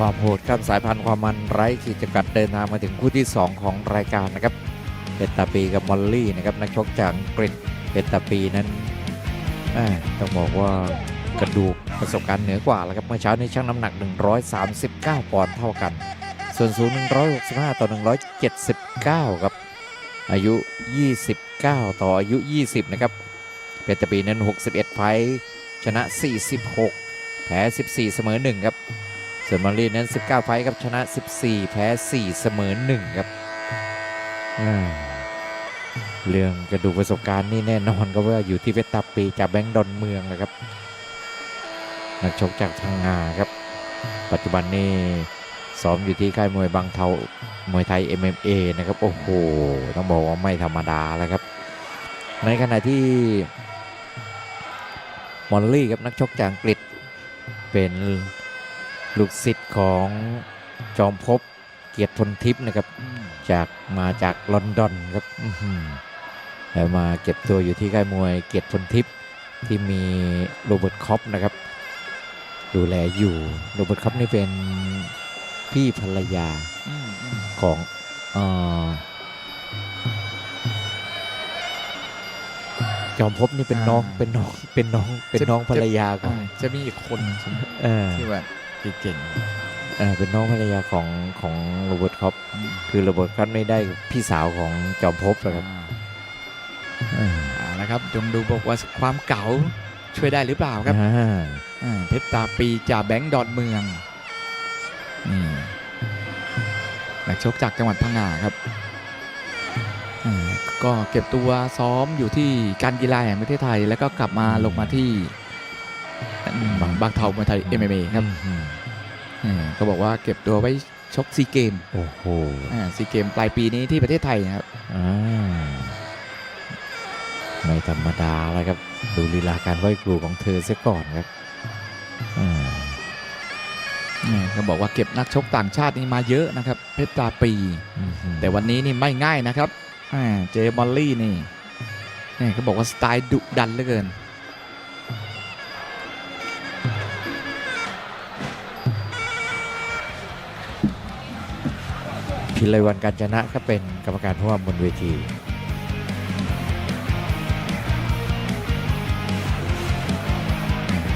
ความโหดข้ามสายพันธุ์ความมันไร้ขีดจำกัดเดินทางมาถึงคู่ที่ 2 ของรายการนะครับเพชรตาปีกับมอลลี่นะครับนักชกจากอังกฤษเพชรตาปีนั้นต้องบอกว่ากระดูกประสบการณ์เหนือกว่าแล้วครับเมื่อเช้านี้ชั่งน้ำหนัก 139 ปอนด์เท่ากัน ส่วนสูง 165 ต่อ 179 ครับ อายุ 29 ต่ออายุ 20 นะครับเพชรตาปีนั้น 61 ไฟชนะ 46 แพ้ 14 เสมอ 1 ครับ ส่วนมารีนั้น 19 ไฟครับชนะ 14 แพ้ 4 เสมอ 1 ครับเรื่องกระดูกประสบการณ์นี่แน่นอนก็ว่าอยู่ที่เพชรตาปีจากแบงค์ดอนเมืองนะครับ นักชกจากพังงาครับ ปัจจุบันนี้ซ้อมอยู่ที่ค่ายมวยบางเทามวยไทย MMA นะครับ โอ้โห ต้องบอกว่าไม่ธรรมดาแล้วครับ ในขณะที่มอลลี่ครับนักชกจากอังกฤษเป็น ลูกศิษย์ของจอมภพเกียรติพลทิพย์นะครับ จากมาจากลอนดอนครับอื้อหือแล้วมาเก็บตัวอยู่ที่ค่ายมวยเกียรติพลทิพย์ที่มีโรเบิร์ตคอปนะครับ ดูแลอยู่โรเบิร์ตคอปนี่เป็นพี่ภรรยาของเออจอมภพนี่เป็นน้องอ่าเป็นน้องเป็นน้องเป็นจะน้องภรรยาของอ่าจะมีอีกคนใช่ไหมเออที่แบบ เก่งเออเป็นน้องภรรยาของของโรเบิร์ตคอปๆอืมคือโรเบิร์ตคอปนี่ได้พี่สาวของจอมภพนะครับอ่าเอาละครับจงดูบอกว่าความเก่าช่วยได้หรือเปล่าครับอ่าอ่าเพชรตาปีจากแบงค์ดอนเมืองนี่นักชกจากจังหวัดพังงาครับอ่าก็เก็บตัวซ้อมอยู่ที่การกีฬาแห่งประเทศไทย แล้วก็กลับมาลงมาที่ อืมบางเทามวยไทย MMA ครับอืมอ่าก็บอกว่าเก็บตัวไว้ชกซีเกมโอ้โหซีเกมปลายปีนี้ที่ประเทศไทยนะครับอ่าไม่ธรรมดาแล้วครับ ดูลีลาการไหว้ครูของเธอเสียก่อนครับอ่านี่ก็บอกว่าเก็บนักชกต่างชาตินี่มาเยอะนะครับ เพชรตาปีอืมแต่วันนี้นี่ไม่ง่ายนะครับอ่าเจมอลลี่นี่นี่เขาบอกว่าสไตล์ดุดันเหลือเกิน พิไลวันการจนะก็เป็นกรรมการผู้ว่าบนเวที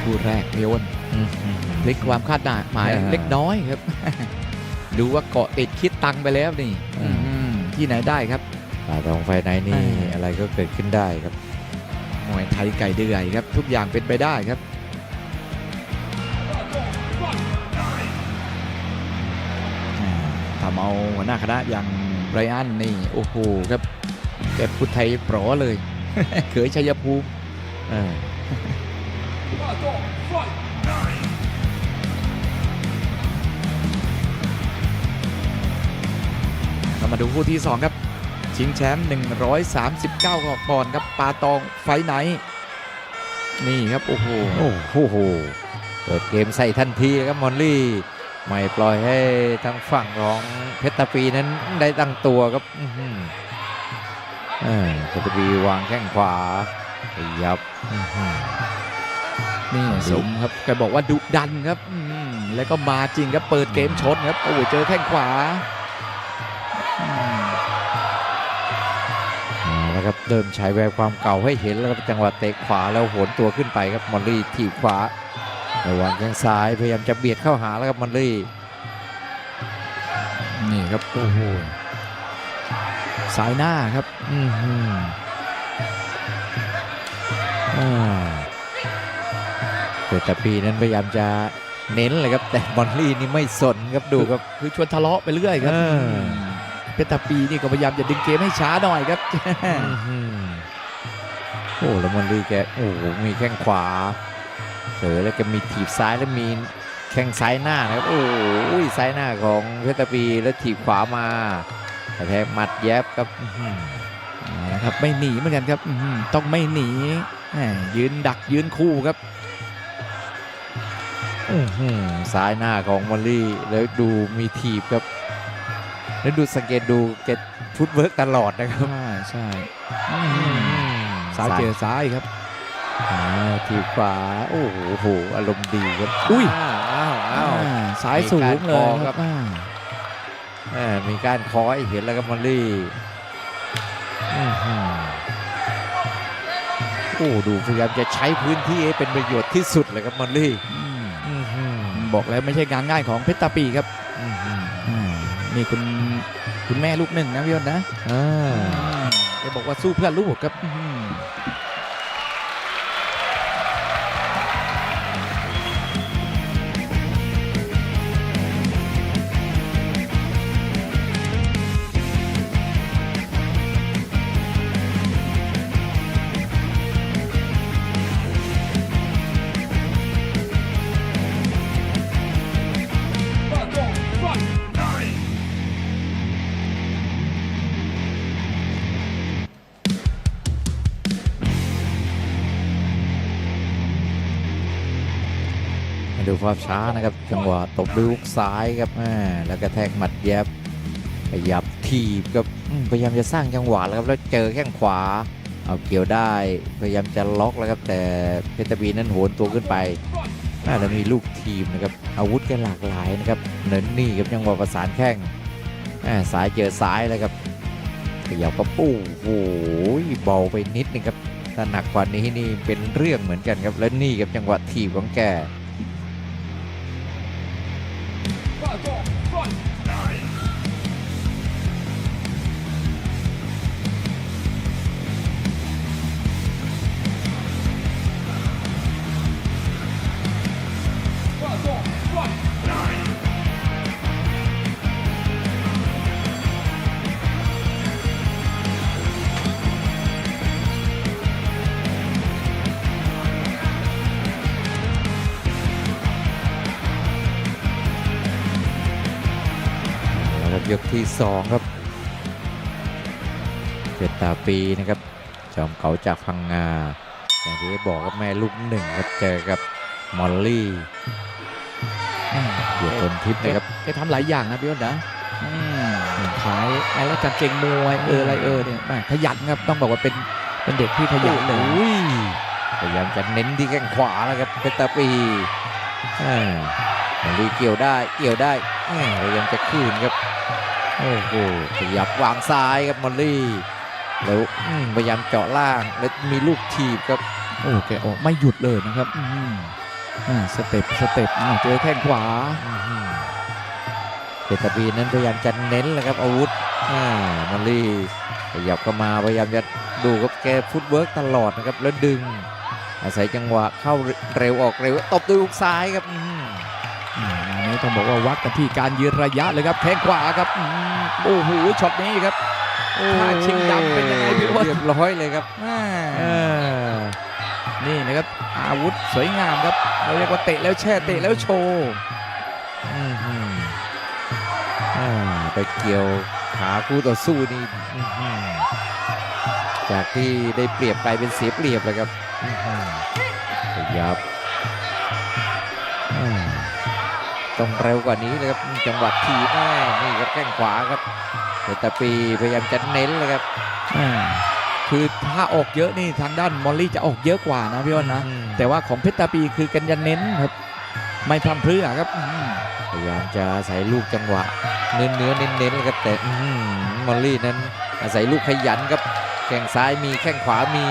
คู่แรกเรียวนอืมพลิกความคาดหมายอ่าเล็กน้อยครับ ดูว่าเกาะติดคิดตังค์ไปแล้วนี่อืมอืมที่ไหนได้ครับตาทองไฟในนี่อ่าอะไรก็เกิดขึ้นได้ครับมวยไทยไก่เดือยครับ ทุกอย่างเป็นไปได้ครับ เอาหัวหน้าคณะอย่างไรอันนี่โอ้โหครับแกพุทธไทยโปรเลย เขยชัยภูมิอ่าเรามาดูคู่ที่ 2 ครับ ชิงแชมป์139ปอนด์ครับปาตองไฟท์ไนท์นี่ครับ โอ้โห โอ้โห เปิดเกมใส่ทันทีครับมอลลี่ ไม่ปล่อยให้ทางฝั่งของเพชรตาปีนั้นได้ตั้งตัวครับอ่าเพชรตาปีวางแข้งขวายับนี่สมครับแกบอกว่าดุดันครับแล้วก็มาจริงครับเปิดเกมชนครับโอ้โหเจอแข้งขวาอืมเอาละครับเริ่มใช้แววความเก่าให้เห็นแล้วครับจังหวะเตะขวาแล้วโหนตัวขึ้นไปครับมอลลี่ถีบขวา ระวังแข้งซ้ายพยายามจะเบียดเข้าหาแล้วครับมอลลี่นี่ครับโอ้โหสายหน้าครับอือหืออ่าเกิดแต่ปีนั้นพยายามจะเน้นเลยครับ แต่บอลลี่นี่ไม่สนครับดูครับคือชวนทะเลาะไปเรื่อยครับเออมเพชรตาปีนี่ก็พยายามจะดึงเกมให้ช้าหน่อยครับอื้อหือโอ้แล้วบอลลี่แกโอ้โหมีแข้งขวา เสยแล้วก็มีถีบซ้ายแล้วมีแข้งซ้ายหน้านะครับโอ้โหซ้ายหน้าของเพชรตาปีแล้วถีบขวามาแต่แทงหมัดแยบครับอื้อหือเอาละครับไม่หนีเหมือนกันครับอื้อหือต้องไม่หนีแหมยืนดักยืนคู่ครับอื้อหือซ้ายหน้าของมอลลี่แล้วดูมีถีบครับ แล้วดูสังเกตดูแกฟุตเวิร์กตลอดนะครับใช่ใช่อืมซ้ายเจอซ้ายครับ อ่าถีบขวา โอ้โหโหอารมณ์ดีครับอุ้ยอ้าวอ้าวอ้าวอ่าสายสูงเลยมีการคอคครัรับ บอ่าแหม่มีการคอให้เห็นแล้วครับมอลลี่อื้อหือโอ้ดูพยายามจะใช้พื้นที่ให้เป็นประโยชน์ที่สุดเลยครับมอลลี่อืมอื้อหือบอกแล้วไม่ใช่งานง่ายของเพชรตาปีครับอื้อหืออ่านี่คุณคุณแม่ลูกหนึ่งนะพี่ยศนะอ่า แกบอกว่าสู้เพื่อลูกครับอืมมา ดูภาพช้านะครับจังหวะตบด้วยฮุกซ้ายครับแล้วก็แทกหมัดแยบขยับทีบครับพยายามจะสร้างจังหวะแล้วครับแล้วเจอแข้งขวาเอาเกี่ยวได้พยายามจะล็อกแล้วครับแต่เพชรบีนั้นโหนตัวขึ้นไปน่าจะมีลูกทีมนะครับอาวุธแกหลากหลายนะครับเนินนี่ครับจังหวะประสานแข้งสายเจอซ้ายเลยครับขยับกระปู้โอ้โหเบาไปนิดนึงครับถ้าหนักกว่านี้นี่เป็นเรื่องเหมือนกันครับและนี่ครับจังหวะทีบของแก เอ 2 ครับเจตาปีนะครับ จอมเขาจากพังงา อย่างที่บอกครับแม่ลูกหนึ่งครับเจอกับมอลลี่เดียวตนทิพย์นะครับแกทำหลายอย่างนะพี่อ้นนะขายอะไรกันเจงมวยเอออะไรเออเนี่ยขยันครับต้องบอกว่าเป็นเป็นเด็กที่ขยันเลยพยายามจะเน้นที่แข้งขวาแล้วครับเพชรตาปีมอลลี่เกี่ยวได้เกี่ยวได้พยายามจะคืนครับ โอ้โหขยับวางซ้ายครับมอลลี่ แล้วอืมพยายามเจาะล่างแล้วมีลูกทีบครับ โอ้แกออกไม่หยุดเลยนะครับอืมอ่าสเต็ปสเต็ปอ่าเจอแข้งขวาเจตบีนั้นพยายามจะเน้นเลยครับอาวุธอ่ามอลลี่ขยับเข้ามาพยายามจะดูครับแกฟุตเวิร์กตลอดนะครับแล้วดึง อาศัยจังหวะเข้าเร็วออกเร็วตบด้วยลูกซ้ายครับอืมอืมอั นนี้ต้องบอกว่าวัดกันที่การยืนระยะเลยครับแข้งขวาครับอืมโอ้โหช็อตนี้ครับถ้าชิงดำเป็นยังไงพี่ว่าเรียบร้อยเลยครับอ่าเออนี่นะครับอาวุธสวยงามครับเราเรียกว่าเตะแล้วแช่เตะแล้วโชว์อื้อหืออ่าไปเกี่ยวขาคู่ต่อสู้นี่อื้อหือจากที่ได้เปรียบกลายเป็นเสียเปรียบเลยครับอื้อหือขยับ ต้องเร็วกว่านี้เลยครับจังหวะทีบแม่นี่ครับแข้งขวาครับเดตาปีพยายามจะเน้นเลยครับอ่าคือถ้าออกเยอะนี่ทางด้านมอลลี่จะออกเยอะกว่านะพี่อ้นนะอืมแต่ว่าของเพชรตาปีคือกันยันเน้นครับ ไม่พร่ำเพรื่อครับอืมพยายามจะอาศัยลูกจังหวะ เนื้อเนื้อๆเน้นเน้นๆเลยครับแต่อื้อหือมอลลี่นั้นอาศัยลูกขยันครับแข้งซ้ายมีแข้งขวามี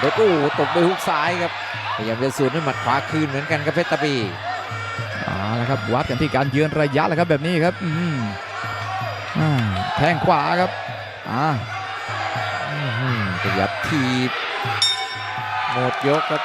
แล้วโอ้โหตบด้วยฮุกซ้ายครับพยายามจะสูนด้วยหมัดขวาคืนเหมือนกันครับเพชรตาปี เอาละครับวัดกันที่การยืนระยะแหละครับแบบนี้ครับอืมแทงขวาครับอ่าอื้อหือขยับทีหมดยกครับ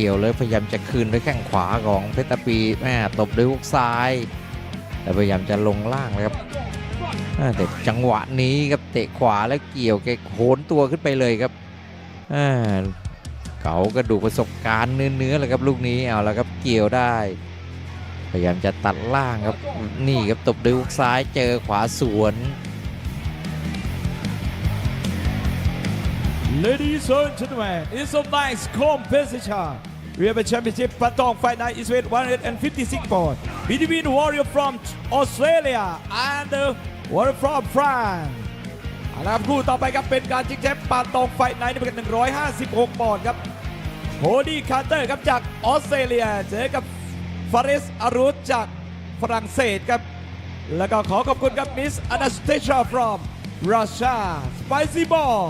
กี่ยวเลยพยายามจะคืนด้วยแข้งขวาของเพชรตาปีแม่ตบด้วยฮุกซ้าย แต่พยายามจะลงล่างเลยครับแต่จังหวะนี้ครับเตะขวาแล้วเกี่ยวแกโหนตัวขึ้นไปเลยครับเก๋ากระดูกประสบการณ์เนื้อๆเลยครับลูกนี้เอาแล้วครับเกี่ยวได้ พยายามจะตัดล่างครับนี่ครับตบด้วยฮุกซ้ายเจอขวาสวน Ladies and gentlemen, it's a nice competition. We have a championship Patong Fight Night is weight 156 pounds between warrior from Australia and the warrior from France. เอาละครับคู่ต่อไปครับเป็นการชิงแชมป์ปาตองไฟท์ไนท์ในพิกัด156 ปอนด์ครับโฮดี้คาร์เตอร์ครับจากออสเตรเลียเจอกับฟาริสอารุสจากฝรั่งเศสครับ แล้วก็ขอขอบคุณครับมิสอนาสเตชา from Russia Spicy Ball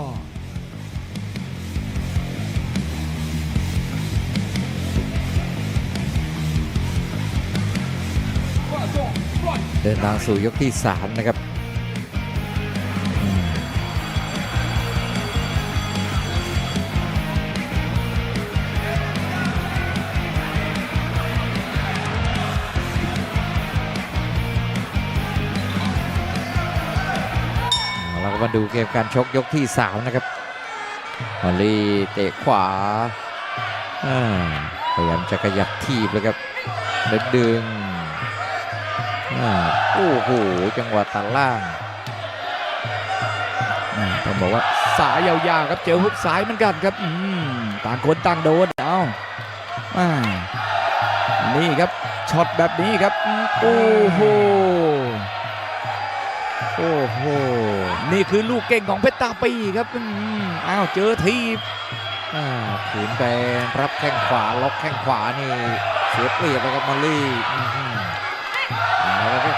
เดินทางสู่ยกที่ 3 นะครับมเอาเราก็มาดูเกมการชกยกที่ 3 นะครับฮอลลี่เตะขวาพยายามจะขยับทีบเลยครับดึง โอ้โหจังหวะตัดล่างอ่าต้องบอกว่าสายยาวๆครับเจอฮุกซ้ายเหมือนกันครับอืมต่างคนต่างโดนเอาอานี่ครับช็อตแบบนี้ครับโอ้โหโอ้โหนี่คือลูกเก่งของเพชรตาปีครับอืมอ้าวเจอทีบอ่าขืนไปรับแข้งขวาล็อกแข้งขวานี่เสียเปรียบแล้วครับมอลลี่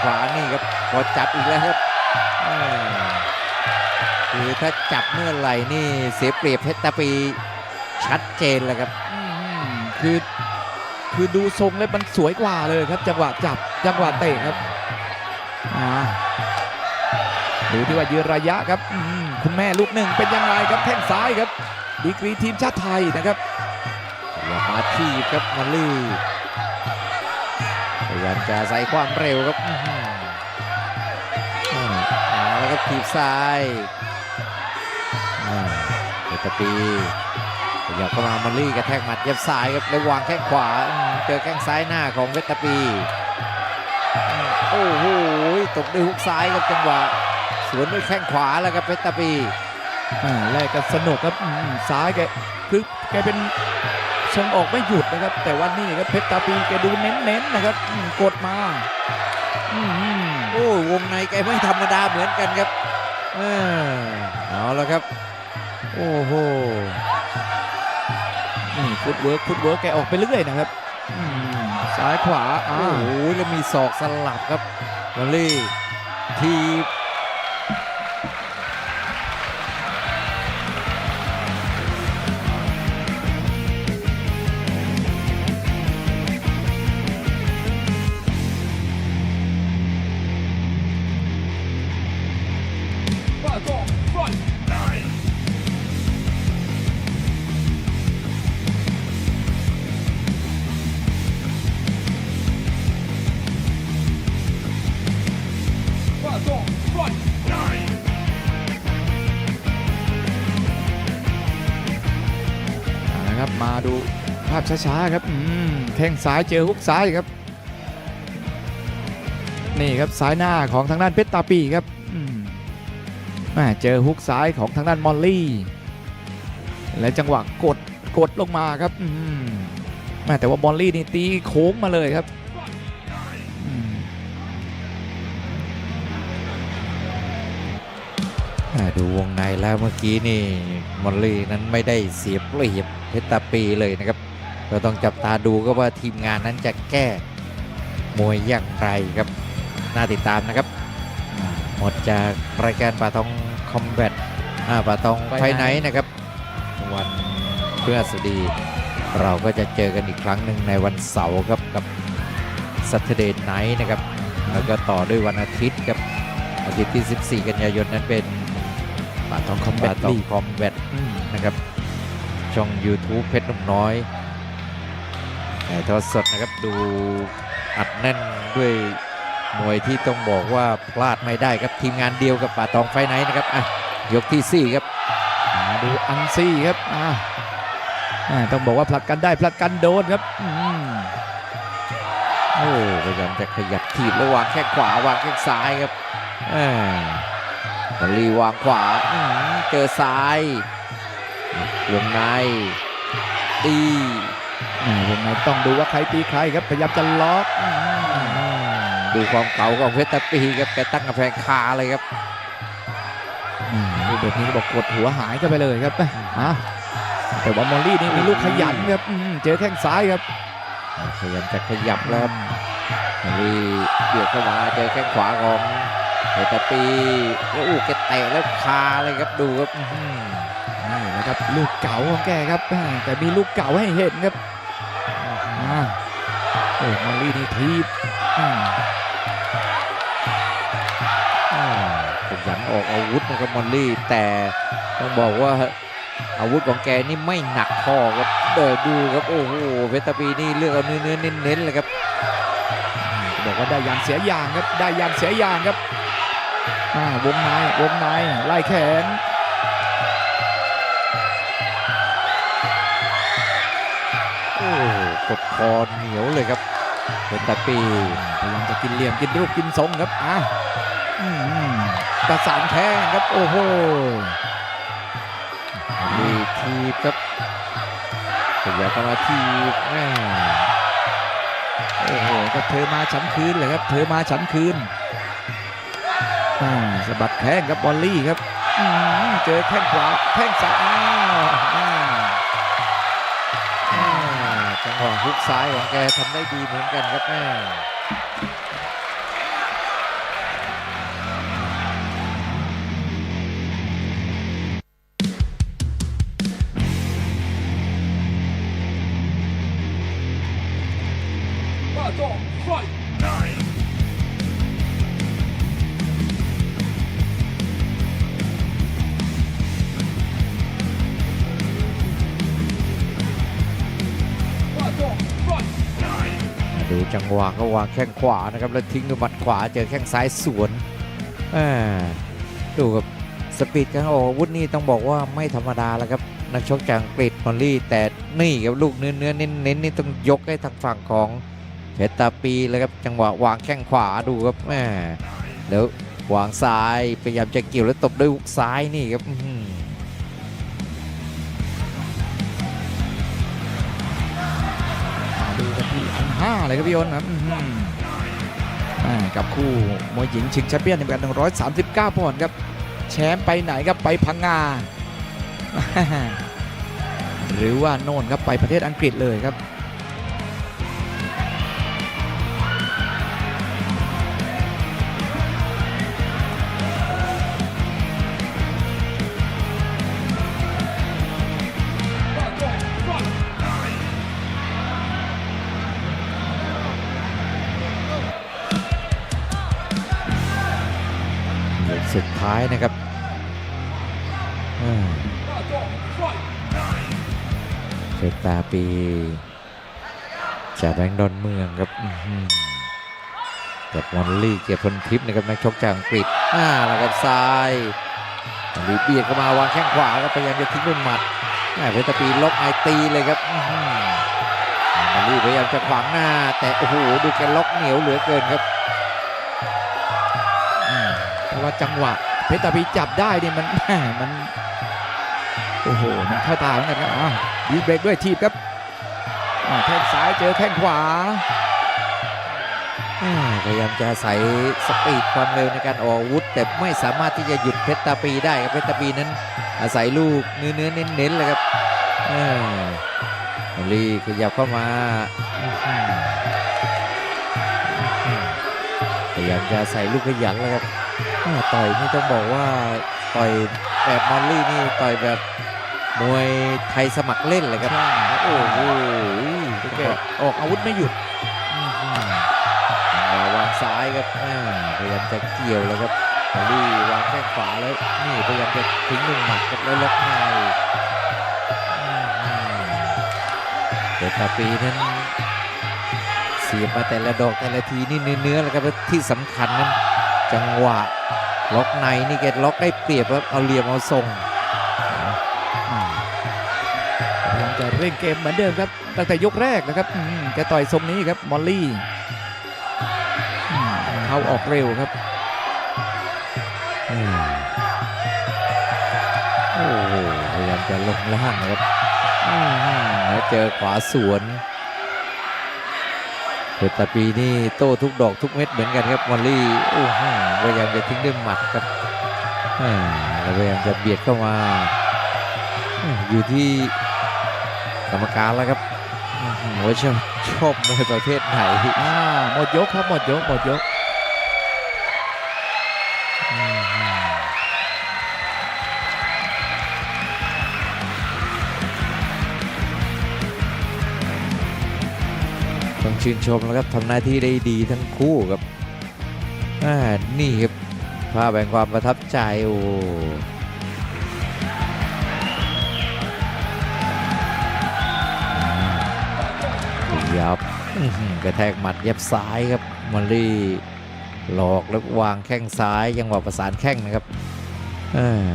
ข้งขวานี่ครับพอจับอีกแล้วครับอ่าคือถ้าจับเมื่อไหร่นี่เสียเปรียบเพชรตาปีชัดเจนเลยครับอืมคือคือดูทรงแล้วมันสวยกว่าเลยครับ จังหวะจับจังหวะเตะครับอ่าดูที่ว่ายืนระยะครับอืมคุณแม่ลูกหนึ่งเป็นยังไงครับแข้งซ้ายครับ ดีกรีทีมชาติไทยนะครับอย่ามาทีบครับมอลลี่พยายามจะใส่ความเร็วครับ แล้วครับทีบซ้ายเดตปีขยับเข้ามามอลลี่กระแทกหมัดเย็บซ้ายครับแล้ววางแข้งขวา เจอแข้งซ้ายหน้าของเวตาปีโอ้โหตบด้วยฮุกซ้ายครับจังหวะสวนด้วยแข้งขวาแล้วครับเวตาปีแลกกันสนุกครับซ้ายแกคือแกเป็น ทรงออกไม่หยุดนะครับ แต่ว่านี่ครับเพชรตาปีแกดูเน้นๆนะครับอืมกดมาอืมโอ้วงในแกไม่ธรรมดาเหมือนกันครับเออเอาแล้วครับ โอ้โหนี่ฟุตเวิร์กฟุตเวิร์กแกออกไปเรื่อยนะครับอืมซ้ายขวาอ้าโอ้วโหแล้วมีศอกสลับครับวอลลี่ที ภาพช้าๆครับแข้งซ้ายเจอฮุกซ้ายครับ นี่ครับซ้ายหน้าของทางด้านเพชรตาปีครับมแม่เจอฮุกซ้ายของทางด้านมอลลี่ และจังหวะกดกดลงมาครับมแม่แต่ว่ามอลลี่นี่ตีโค้งมาเลยครับดูวงในแล้วเมื่อกี้นี่มอลลี่นั้นไม่ได้เสียเปรียบเพชรตาปีเลยนะครับ เราต้องจับตาดูก็ว่าทีมงานนั้นจะแก้มวยอย่างไรครับ น่าติดตามนะครับอ่าหมดจากรายการป่าทองคอมแบทอ่าป่าทองไฟไนท์นะครับ วันพฤหัสบดี เราก็จะเจอกันอีกครั้งหนึ่งในวันเสาร์ครับกับ Saturday Night นะครับ แล้วก็ต่อด้วยวันอาทิตย์ครับอาทิตย์ที่ 14 กันยายนนั้นเป็นป่าทองคอมแบป่าทตอลีงกคอมแบทนะครับ ช่อง YouTube เพชรหนุ่มน้อย ถ่ายทอดสดนะครับดูอัดแน่นด้วยมวยที่ต้องบอกว่าพลาดไม่ได้ครับทีมงานเดียวกับป่าตองไฟไหนนะครับอะยกที่สี่ครับมาดูอังซี่ครับอ่าอ่าต้องบอกว่าผลักกันได้ผลักกันโดนครับอืมโอ้พยายามจะขยับถีบแล้ววางแข้งขวาวางแข้งซ้ายครับแหมอลีวางขวาอื้อหือเจอซ้ายวงในตีอ่า วงในต้องดูว่าใครตีใครครับพยายามจะล็อกอืมดูความเก่าของเพชรตะปีครับแกตั้งกำแพงคาเลยครับอ่าลูกแบบนี้บอกกดหัวหายกันไปเลยครับอะแต่ว่ามอลลี่นี่มีลูกขยันครับอืมเจอแข้งซ้ายครับพยายามจะขยับแล้วครับอลีเบียดเข้ามาเจอแข้งขวาของเพชรตะปีแล้วอู้แกเตะแล้วคาเลยครับดูครับอื้อหือนี่แหละครับลูกเก่าของแกครับอ่าแต่มีลูกเก่าให้เห็นครับ อ่าโอ้มอลลี่นี่ทีบอ่าอ่าขยันออกอาวุธนะครับมอลลี่ แต่ต้องบอกว่าอาวุธของแกนี่ไม่หนักพอครับเดินดูครับโอ้โหเพชรตะปีนี่เลือกเอาเนื้อๆเน้นๆเลยครับบอกว่าได้ยางเสียยางครับได้ยางเสียยางครับอ่าวงในวงในไล่แขนโอ้โห กดคอเหนียวเลยครับเพชรตะปีพยายามจะกินเหลี่ยมกินรูปกินทรงครับอะประสานแข้งครับโอ้โหมีทีครับขยับเข้ามาทีแม่โอ้โหก็เธอมาฉันคืนเลยครับ เธอมาฉันคืนอ่าสะบัดแข้งครับบอลลี่ครับเจอแข้งขวาแข้งซ้าย จังหวะฮุกซ้ายของแกทำได้ดีเหมือนกันครับแม่ดู จังหวะก็วางแข้งขวานะครับแล้วทิ้งด้วยหมัดขวาเจอแข้งซ้ายสวนดูกับสปีดการออกอาวุธนี่ต้องบอกว่าไม่ธรรมดาแล้วครับนักชกจากอังกฤษมอลลี่ แต่นี่ครับลูกเนื้อเนื้อเน้นเน้นนี่ต้องยกให้ทางฝั่งของเพชรตาปีเลยครับจังหวะวางแข้งขวาดูครับแม่แล้ววางซ้ายพยายามจะเกี่ยวแล้วตบด้วยฮุกซ้ายนี่ครับ 5 เลยครับพี่ยนนะกับคู่มวยหญิงชิงแชมเปี้ยนในการ139ปอนด์ครับ แชมป์ไปไหนครับไปพังงา หรือว่าโน่นครับไปประเทศอังกฤษเลยครับ นะครับเพชรตาปีจากแบงค์ดอนเมืองครับกับวอลลี่เกียรติพลทิพย์นะครับนักชกจากอังกฤษอ่าแล้วกับซ้ายลีเบียดเข้ามาวางแข้งขวาก็พยายามจะทิ้งด้วยหมัดเพชรตาปีล็อกไอตีเลยครับอื้อหือวอลลี่พยายามจะขวางหน้า แต่โอ้โหดูแกล็อกเหนียวเหลือเกินครับเพราะว่าจังหวะ เพชรตาพีจับได้นี่มันมันโอ้โหมันเข้าตาเหมือนกันครับอะยืดเบรกด้วยทีบครับอ่าแข้งซ้ายเจอแข้งขวาอ่าพยายามจะอาศัยสปีดความเร็วในการออกอาวุธ แต่ไม่สามารถที่จะหยุดเพชรตาปีได้ครับเพชรตาปีนั้น อาศัยลูกเนื้อเนื้อๆเน้นๆเลยครับอ่าโอลีขยับเข้ามาอื้อหือพยายามจะอาศัยลูกขยันเลยครับอ่า ต่อยนี่ต้องบอกว่าต่อยแบบมอลลี่นี่ต่อยแบบมวยไทยสมัครเล่นเลยครับใช่ครับโอ้โหแกออกอาวุธไม่หยุดอื้อหือจังหวะวางซ้ายครับอ่าพยายามจะเกี่ยวแล้วครับมอลลี่วางแข้งขวาแล้วนี่พยายามจะทิ้งหนึ่งหมัดกับแล้วล็อกในอื้อหือเดตาปีนั้นสียบมาแต่ละดอกแต่ละทีนี่เนื้อๆแล้วครับแล้วที่สำคัญนั้นจังหวะ ล็อกในนี่แกล็อกได้เปรียบครับเอาเหลี่ยมเอาทรงพยายามจะเร่งเกมเหมือนเดิมครับ ตั้งแต่ยกแรกนะครับอืมแกต่อยทรงนี้ครับมอลลี่อืมเข้าออกเร็วครับอืมโอ้โหพยายามจะลงล่างนะครับอืมแล้วเจอขวาสวน เพชรตาปีนี่โต้ทุกดอกทุกเม็ดเหมือนกันครับมอลลี่โอ้โหพยายามจะทิ้งด้วยหมัดครับอ่าแล้วพยายามจะเบียดเข้ามาอ่าอยู่ที่กรรมการแล้วครับอื้อหือว่าชอบชอบมวยประเภทไหนอ่าหมดยกครับหมดยกหมดยก ต้องชื่นชมแล้วครับทำหน้าที่ได้ดีทั้งคู่ครับอ่านี่ครับภาพแห่งความประทับใจโอ้ยับกระแทกหมัดเย็บซ้ายครับมอลลี่หลอกแล้ววางแข้งซ้ายยังหวะประสานแข้งนะครับอ่า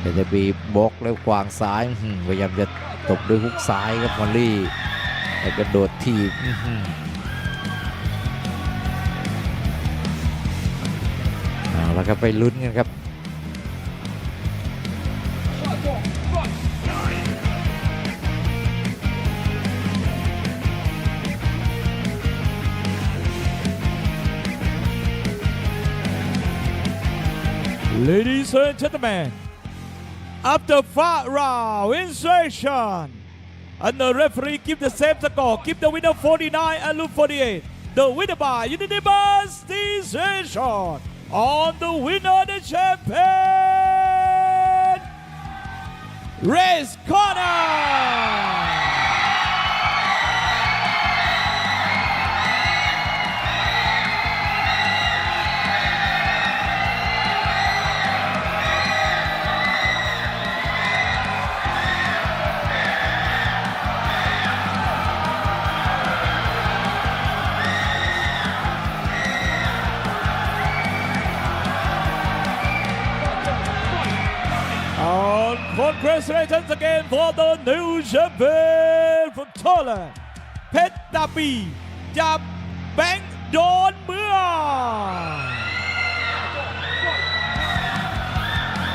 แต่จะบีบล็อกแล้ววางซ้ายพยายามจะตบด้วยฮุกซ้ายครับมอลลี่ แล้วก็โดดทีบอื้อหือเอาแล้วก็ไปลุ้นกันครับ Ladies and gentlemen, after five round in session, and the referee give the same score, give the winner 49 and lose 48. The winner by unanimous decision on the winner the champion, Race Corner. Congratulations again for the new champion from Thailand เพ